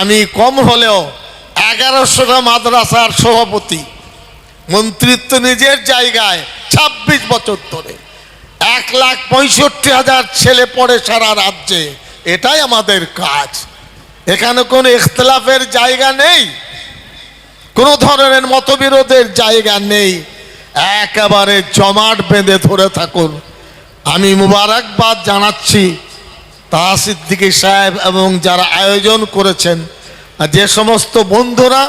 আমি কম হলেও এগারোশোটা মাদ্রাসার সভাপতি। মন্ত্রিত্ব নিজের জায়গায় ২৬ বছর ধরে। এক লাখ পঁয়ষট্টি হাজার ছেলে পড়ে সারা রাজ্যে। এটাই আমাদের কাজ। এখানে কোনো ইখতলাফের জায়গা নেই। কোনো ধরনের মতবিরোধের জায়গা নেই। একেবারে জমাট বেঁধে ধরে থাকুন। আমি মুবারকবাদ জানাচ্ছি। তাহা সিদ্দিকী সাহেব এবং যারা আয়োজন করেছেন, যে সমস্ত বন্ধুরা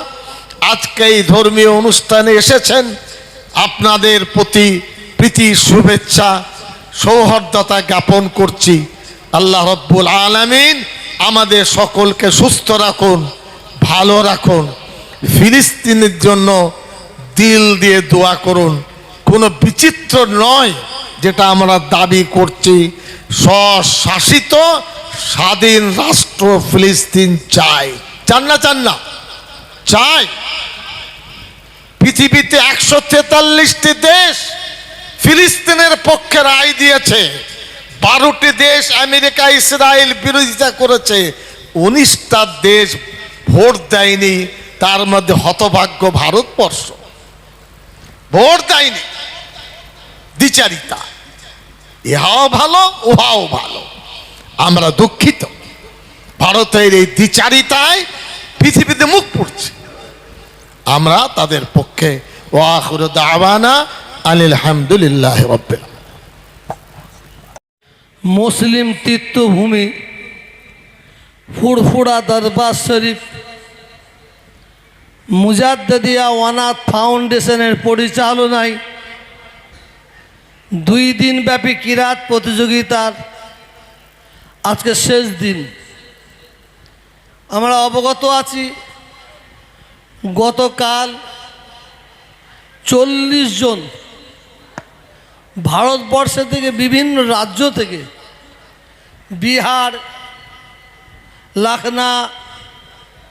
আজকে এই ধর্মীয় অনুষ্ঠানে এসেছেন, আপনাদের প্রতি প্রীতি, শুভেচ্ছা, সৌহার্দ্যতা জ্ঞাপন করছি। আল্লাহ রব্বুল আলামিন আমাদের সকলকে সুস্থ রাখুন, ভালো রাখুন, ফিলিস্তিনের জন্য দিল দিয়ে দোয়া করুন। কোনো বিচিত্র নয় যেটা আমরা দাবি করছি, স্বশাসিত স্বাধীন রাষ্ট্র ফিলিস্তিন চাই। চান না চান না। চাই। পৃথিবীতে একশো তেতাল্লিশটি দেশ ফিলিস্তিনের পক্ষে রায় দিয়েছে। বারোটি দেশ আমেরিকা, ইসরায়েল বিরোধিতা করেছে। উনিশটা দেশ ভোট দেয়নি, তার মধ্যে হতভাগ্য ভারতবর্ষ। ভোট দেয়নি। দ্বিচারিতা। ইহাও ভালো, উহাও ভালো। আমরা দুঃখিত। ভারতের এই দ্বিচারিতায় পৃথিবীতে মুখ পড়ছে। আমরা তাদের পক্ষে ওয়াখুর দাওয়ানা আনিল হামদুলিল্লাহ রব্বিল মুসলিম তীর্থভূমি, ফুরফুরা দরবার শরীফ মুজাদ্দিয়া ওয়ানাথ ফাউন্ডেশনের পরিচালনায় দুই দিনব্যাপী কিরাত প্রতিযোগিতার আজকে শেষ দিন। আমরা অবগত আছি, গতকাল চল্লিশ জন ভারতবর্ষ থেকে বিভিন্ন রাজ্য থেকে বিহার, লখনা